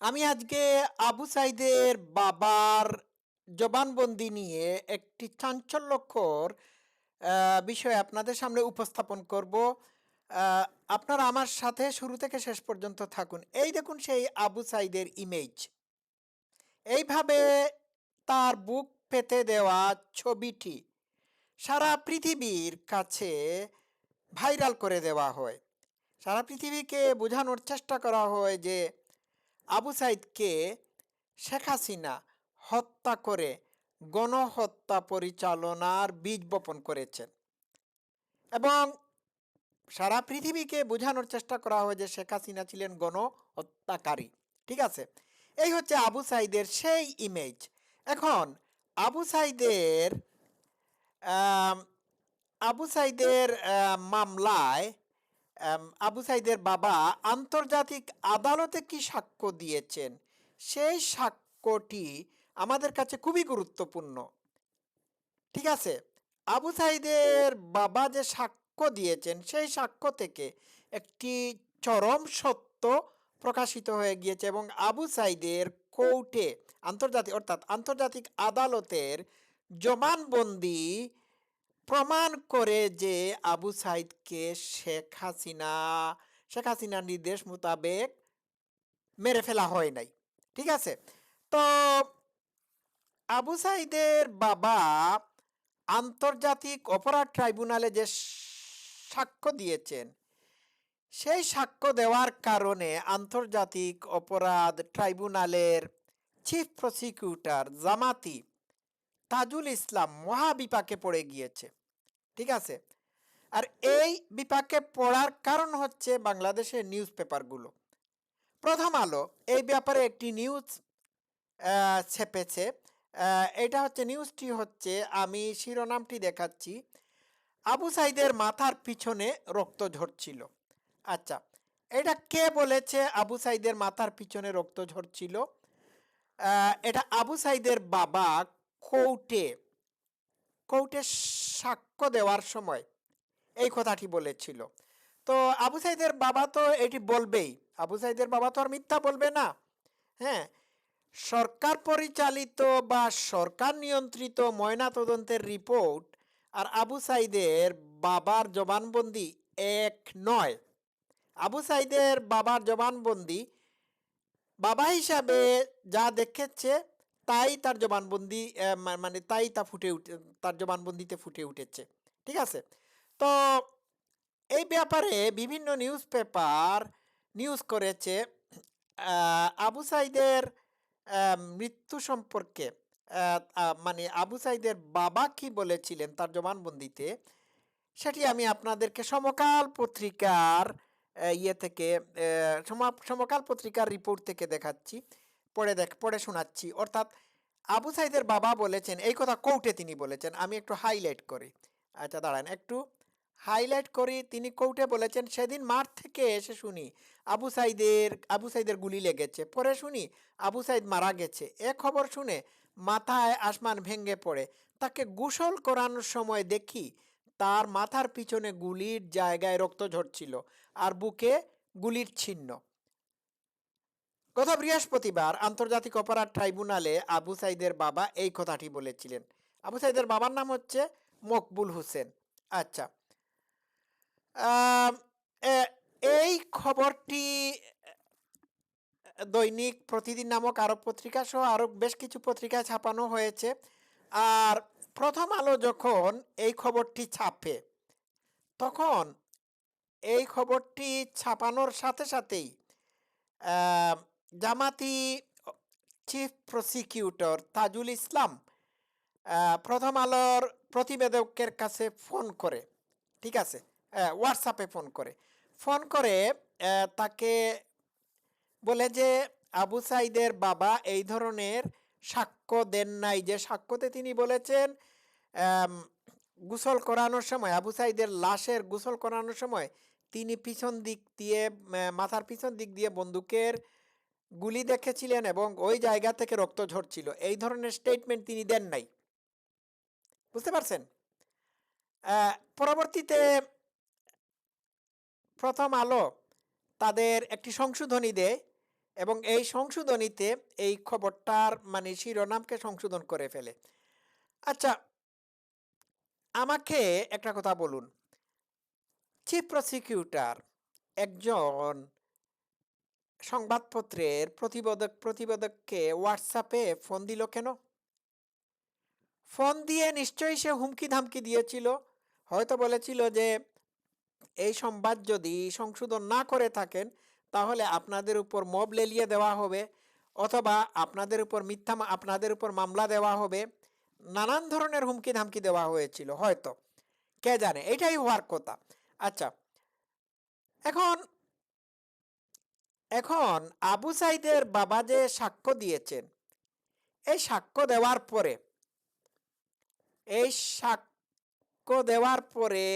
আমি আজকে আবু সাইদের বাবার জবানবন্দি নিয়ে একটি চাঞ্চল্যকর বিষয় আপনাদের সামনে উপস্থাপন করব। আপনারা আমার সাথে শুরু থেকে শেষ পর্যন্ত থাকুন। এই দেখুন সেই আবু সাইদের ইমেজ এইভাবে তার বুক পেতে দেওয়া ছবিটি সারা পৃথিবীর কাছে ভাইরাল করে দেওয়া হয়। সারা পৃথিবীকে বোঝানোর চেষ্টা করা হয় যে আবু সাইদকে শেখ হাসিনা হত্যা করে গণহত্যা পরিচালনার বীজ বপন করেছেন। এবং সারা পৃথিবীকে বোঝানোর চেষ্টা করা হয় যে শেখ হাসিনা ছিলেন গণহত্যাকারী, ঠিক আছে? এই হচ্ছে আবু সাইদের সেই ইমেজ এখন আবু সাইদের আবু সাইদের মামলায় আবু সাইদের বাবা আন্তর্জাতিক আদালতে কি সাক্ষ্য দিয়েছেন? সেই সাক্ষ্যটি আমাদের কাছে খুবই গুরুত্বপূর্ণ। ঠিক আছে? আবু সাইদের বাবা যে সাক্ষ্য দিয়েছেন, সেই সাক্ষ্য থেকে একটি চরম সত্য প্রকাশিত হয়ে গিয়েছে এবং আবু সাইদের কোর্টে আন্তর্জাতিক, অর্থাৎ আন্তর্জাতিক আদালতের জবানবন্দি প্রমাণ করে যে আবু সাইদকে শেখ হাসিনা, শেখ হাসিনার নির্দেশ মোতাবেক মেরে ফেলা হয় নাই। ঠিক আছে? তো আবু সাইদের বাবা আন্তর্জাতিক অপরাধ ট্রাইব্যুনালে যে সাক্ষ্য দিয়েছেন, সেই সাক্ষ্য দেওয়ার কারণে আন্তর্জাতিক অপরাধ ট্রাইব্যুনালের চিফ প্রসিকিউটর জামাতি তাজুল ইসলাম মহাবিপাকে পড়ে গিয়েছে। ঠিক আছে? আর এই বিপাকে পড়ার কারণ হচ্ছে বাংলাদেশের নিউজ পেপারগুলো প্রথম আলো, এই ব্যাপারে একটি নিউজ ছেপেছে। এটা হচ্ছে, নিউজটি হচ্ছে, আমি শিরোনামটি দেখাচ্ছি। আবু সাইদের মাথার পিছনে রক্ত ঝরছিল। আচ্ছা এটা কে বলেছে আবু সাইদের মাথার পিছনে রক্ত ঝরছিল? এটা আবু সাইদের বাবা কোর্টে কোর্টে সাক্ষ্য দেওয়ার সময় এই কথাটি বলেছিল। তো আবু সাইদের বাবা তো এটি বলবেই। আবু সাইদের বাবা তো আর মিথ্যা বলবে না। হ্যাঁ সরকার পরিচালিত বা সরকার নিয়ন্ত্রিত ময়নাতদন্তের রিপোর্ট আর আবু সাইদের বাবার জবানবন্দি এক নয়। আবু সাইদের বাবার জবানবন্দি বাবা হিসাবে যা দেখেছে তাই তার জবানবন্দি মানে তাই তা ফুটে উঠে, তার জবানবন্দিতে ফুটে উঠেছে। ঠিক আছে? তো এই ব্যাপারে বিভিন্ন নিউজ পেপার নিউজ করেছে আবু সাইদের মৃত্যু সম্পর্কে। মানে আবু সাইদের বাবা কি বলেছিলেন তার জবানবন্দিতে, সেটি আমি আপনাদেরকে সমকাল পত্রিকার ইয়ে থেকে সমা- সমকাল পত্রিকার রিপোর্ট থেকে দেখাচ্ছি। পড়ে দেখ, পড়ে শোনাচ্ছি। অর্থাৎ আবু সাইদের বাবা বলেছেন, এই কথা কোর্টে তিনি বলেছেন, আমি একটু হাইলাইট করি। আচ্ছা দাঁড়ান, একটু হাইলাইট করি। তিনি কোর্টে বলেছেন, সেদিন মাঠ থেকে এসে শুনি, আবু সাইদের আবু সাইদের গুলি লেগেছে। পরে শুনি, আবু সাইদ মারা গেছে। এ খবর শুনে মাথায় আসমান ভেঙে পড়ে। তাকে গোসল করানোর সময় দেখি, তার মাথার পিছনে গুলির জায়গায় রক্ত ঝরছিল আর বুকে গুলির চিহ্ন গত বৃহস্পতিবার আন্তর্জাতিক অপরাধ ট্রাইব্যুনালে আবু সাইদের বাবা এই কথাটি বলেছিলেন। আবু সাইদের বাবার নাম হচ্ছে মকবুল হোসেন। আচ্ছা। এই খবরটি দৈনিক প্রতিদিন নামক আরও পত্রিকা সহ আরও বেশ কিছু পত্রিকায় ছাপানো হয়েছে। আর প্রথম আলো যখন এই খবরটি ছাপে, তখন এই খবরটি ছাপানোর সাথে সাথেই জামাতি চিফ প্রসিকিউটর তাজুল ইসলাম প্রথম আলোর প্রতিবেদকের কাছে ফোন করে, ঠিক আছে? হোয়াটসঅ্যাপে ফোন করে। ফোন করে তাকে বলে যে, আবু সাইদের বাবা এই ধরনের সাক্ষ্য দেন নাই। যে সাক্ষ্যতে তিনি বলেছেন গোসল করানোর সময়, আবু সাইদের লাশের গোসল করানোর সময় তিনি পিছন দিক দিয়ে মাথার পিছন দিক দিয়ে বন্দুকের গুলি দেখেছিলেন এবং ওই জায়গা থেকে রক্ত ঝরছিল। এই ধরনের স্টেটমেন্ট তিনি দেন নাই। বুঝতে পারছেন? পরবর্তীতে প্রথম আলো তাদের একটি সংশোধনী দেয় এবং এই সংশোধনীতে এই খবরটার মানে শিরোনামকে সংশোধন করে ফেলে। আচ্ছা আমাকে একটা কথা বলুন। চিফ প্রসিকিউটর একজন সংবাদপত্রের প্রতিবেদক, প্রতিবেদককে হোয়াটসঅ্যাপে ফোন দিল কেন? ফোন দিয়ে নিশ্চয়ই সে হুমকি ধামকি দিয়েছিল। হয়তো বলেছিল যে, এই সংবাদ যদি সংশোধন না করে থাকেন, তাহলে আপনাদের উপর মব লেলিয়ে দেওয়া হবে, অথবা আপনাদের উপর মিথ্যা আপনাদের উপর মামলা দেওয়া হবে। নানান ধরনের হুমকি ধামকি দেওয়া হয়েছিল, হয়তো। কে জানে? এটাই হওয়ার কথা। আচ্ছা এখন এখন আবু সাইদের বাবা যে সাক্ষ্য দিয়েছেন, এই সাক্ষ্য দেওয়ার পরে, এই সাক্ষ্য দেওয়ার পরে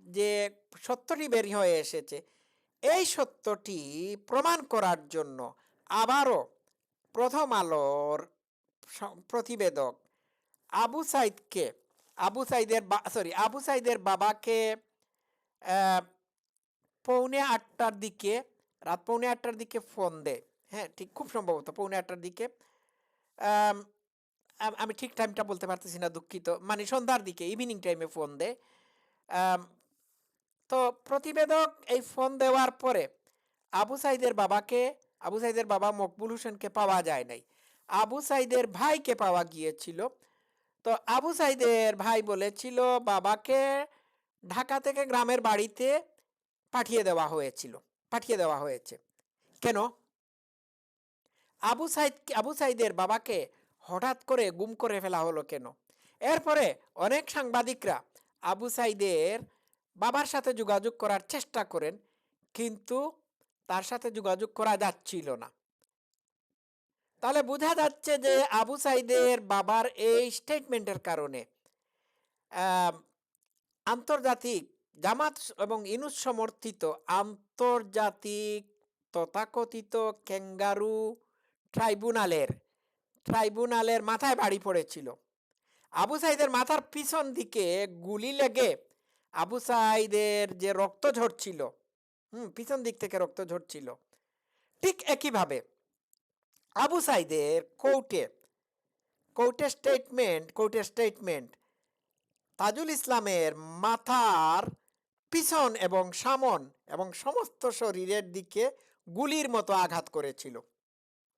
যে সত্যটি বের হয়ে এসেছে, এই সত্যটি প্রমাণ করার জন্য আবারও প্রথম আলোর প্রতিবেদক আবু সাইদকে, আবু সাইদের সরি আবু সাইদের বাবাকে পৌনে আটটার দিকে রাত পৌনে আটটার দিকে ফোন দেয় হ্যাঁ ঠিক খুব সম্ভবত পৌনে আটটার দিকে। আম, ঠিক টাইমটা বলতে পারতেছি না দুঃখিত। মানে সন্ধ্যার দিকে ইভিনিং টাইমে ফোন দেয় তো প্রতিবেদক এই ফোন দেওয়ার পরে আবু সাইদের বাবাকে আবু সাইদের বাবা মকবুল হোসেনকে পাওয়া যায় নাই। আবু সাইদের ভাইকে পাওয়া গিয়েছিল। তো আবু সাইদের ভাই বলেছিল বাবাকে ঢাকা থেকে গ্রামের বাড়িতে পাঠিয়ে দেওয়া হয়েছিল। পাঠিয়ে দেওয়া হয়েছে। কেন? আবু সাইদ, আবু সাইদের বাবাকে হঠাৎ করে গুম করে ফেলা হলো কেন? এরপরে অনেক সাংবাদিকরা আবু সাইদের বাবার সাথে যোগাযোগ করার চেষ্টা করেন, কিন্তু তার সাথে যোগাযোগ করা যাচ্ছিল না। তাহলে বোঝা যাচ্ছে যে আবু সাইদের বাবার এই স্টেটমেন্টের কারণে আন্তর্জাতিক জামাত এবং ইনুস সমর্থিত আন্তর্জাতিক তথাকথিত ক্যাঙ্গারু ট্রাইব্যুনালের ট্রাইব্যুনালের মাথায় বাড়ি পড়েছিল। আবু সাইদের মাথার পিছন দিকে গুলি লেগে আবু সাইদের যে রক্ত ঝরছিল, হুম, পিছন দিক থেকে রক্ত ঝরছিল। ঠিক একইভাবে আবু সাইদের কোর্টে কোর্টের স্টেটমেন্ট কোর্টের স্টেটমেন্ট, তাজুল ইসলামের মাথার পিছন এবং সামন এবং সমস্ত শরীরের দিকে গুলির মতো আঘাত করেছিল।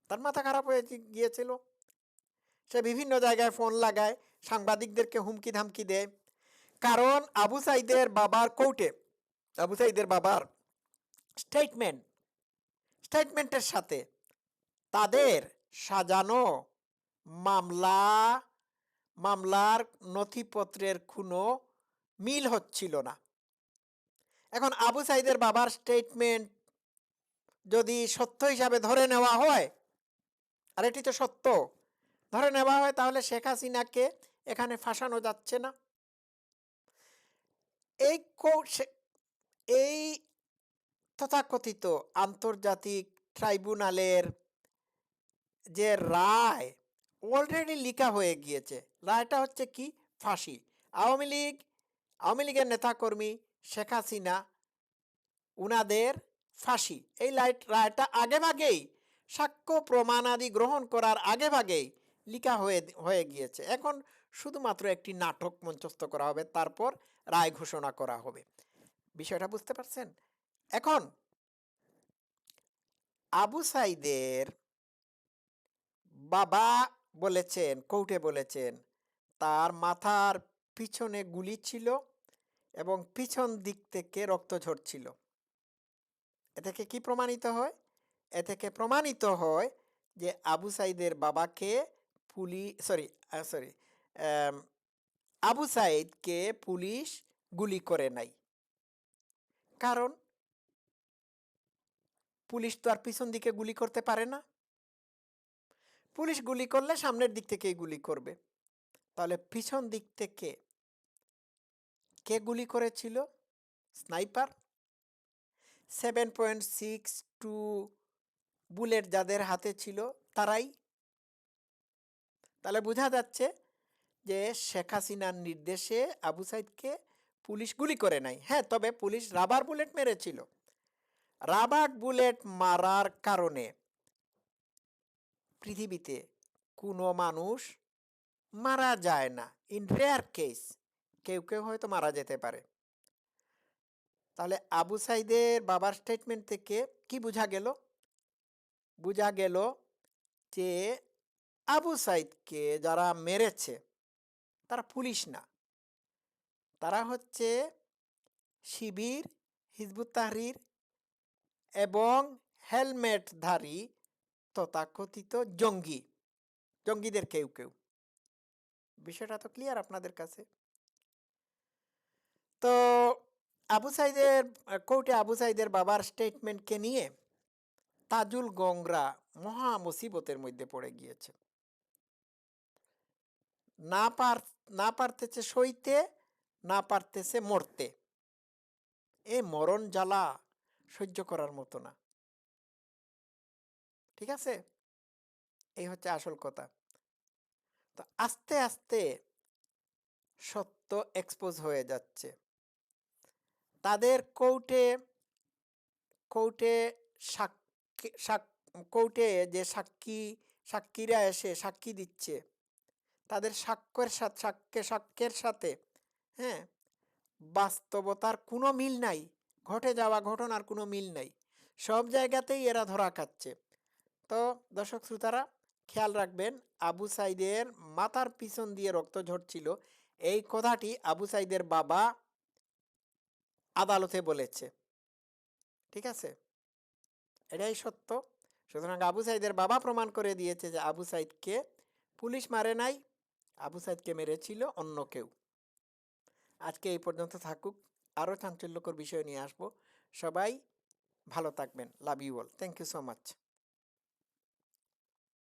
তার মাথা খারাপ হয়ে গিয়েছিল। সে বিভিন্ন জায়গায় ফোন লাগায়, সাংবাদিকদেরকে হুমকি ধামকি দেয়। কারণ আবু সাইদের বাবার কোর্টে, আবু সাইদের বাবার স্টেটমেন্ট, স্টেটমেন্টের সাথে তাদের সাজানো মামলা, মামলার নথিপত্রের কোনো মিল হচ্ছিল না। এখন আবু সাইদের বাবার স্টেটমেন্ট যদি সত্য হিসাবে ধরে নেওয়া হয়, আর এটি তো সত্য, ধরে নেওয়া হয় তাহলে শেখ হাসিনাকে এখানে ফাঁসানো যাচ্ছে না। এই এই তথাকথিত আন্তর্জাতিক ট্রাইব্যুনালের যে রায় অলরেডি লিখা হয়ে গিয়েছে, রায়টা হচ্ছে কি? ফাঁসি। আওয়ামী লীগ, আওয়ামী লীগের নেতাকর্মী শেখ হাসিনা, উনাদের ফাঁসি। এই লাইট, রায়টা আগেভাগেই সাক্ষ্য প্রমাণাদি গ্রহণ করার আগেভাগেই লিখা হয়ে হয়ে গিয়েছে। এখন শুধুমাত্র একটি নাটক মঞ্চস্থ করা হবে, তারপর রায় ঘোষণা করা হবে। বিষয়টা বুঝতে পারছেন? এখন আবু সাইদের বাবা বলেছেন, কোর্টে বলেছেন, তার মাথার পিছনে গুলি ছিল। এবং পিছন দিক থেকে রক্ত ঝরছিল। এ থেকে কি প্রমাণিত হয়? এ থেকে প্রমাণিত হয় যে আবু সাইদের বাবাকে পুলিশ সরি সরি আবু সাইদকে পুলিশ গুলি করে নাই। কারণ পুলিশ তো আর পিছন দিকে গুলি করতে পারে না। পুলিশ গুলি করলে সামনের দিক থেকেই গুলি করবে। তাহলে পিছন দিক থেকে কে গুলি করেছিল? Sniper? Seven point six two bullet যাদের হাতে ছিল তারাই। তাহলে বোঝা যাচ্ছে যে শেখ হাসিনার নির্দেশে আবু সাইদকে পুলিশ গুলি করে নাই। হ্যাঁ তবে পুলিশ রাবার বুলেট মেরেছিল। রাবার বুলেট মারার কারণে পৃথিবীতে কোনো মানুষ মারা যায় না। ইন রেয়ার কেস কেউ কেউ হয়তো মারা যেতে পারে। তাহলে আবু সাইদের বাবার স্টেটমেন্ট থেকে কি বোঝা গেল? বোঝা গেল যে আবু সাইদকে যারা মেরেছে, তারা পুলিশ না। তারা হচ্ছে শিবির, হিজবুত তাহরির এবং হেলমেটধারী তথাকথিত জঙ্গি, জঙ্গিদের কেউ কেউ। বিষয়টা তো ক্লিয়ার আপনাদের কাছে। তো আবু সাইদের কোর্টে আবু সাইদের বাবার স্টেটমেন্টকে নিয়ে তাজুল গংরা মহা মুসিবতের মধ্যে পড়ে গিয়েছে। না পার, না পারতেছে সইতে, না পারতেছে মরতে। এ মরণ জ্বালা সহ্য করার মতো না। ঠিক আছে? এই হচ্ছে আসল কথা। তো আস্তে আস্তে সত্য এক্সপোজ হয়ে যাচ্ছে। তাদের কোর্টে কোর্টে সাক্ষী, সাক- কোর্টে যে সাক্ষী, সাক্ষীরা এসে সাক্ষী দিচ্ছে। তাদের সাক্ষ্যের সাথে, সাক্ষ্যে, সাক্ষ্যের সাথে হ্যাঁ বাস্তবতার কোনো মিল নাই, ঘটে যাওয়া ঘটনার কোনো মিল নাই। সব জায়গাতেই এরা ধরা খাচ্ছে। তো দর্শক শ্রোতারা, খেয়াল রাখবেন, আবু সাইদের মাথার পিছন দিয়ে রক্ত ঝরছিল। এই কথাটি আবু সাইদের বাবা আদালতে বলেছে। ঠিক আছে? এটাই সত্য। সুতরাং আবু সাইদের বাবা প্রমাণ করে দিয়েছে যে আবু সাইদকে পুলিশ মারে নাই, আবু সাইদকে মেরেছিল অন্য কেউ। আজকে এই পর্যন্ত থাকুক। আরও চাঞ্চল্যকর বিষয় নিয়ে আসব। সবাই ভালো থাকবেন। Love you all. Thank you so much.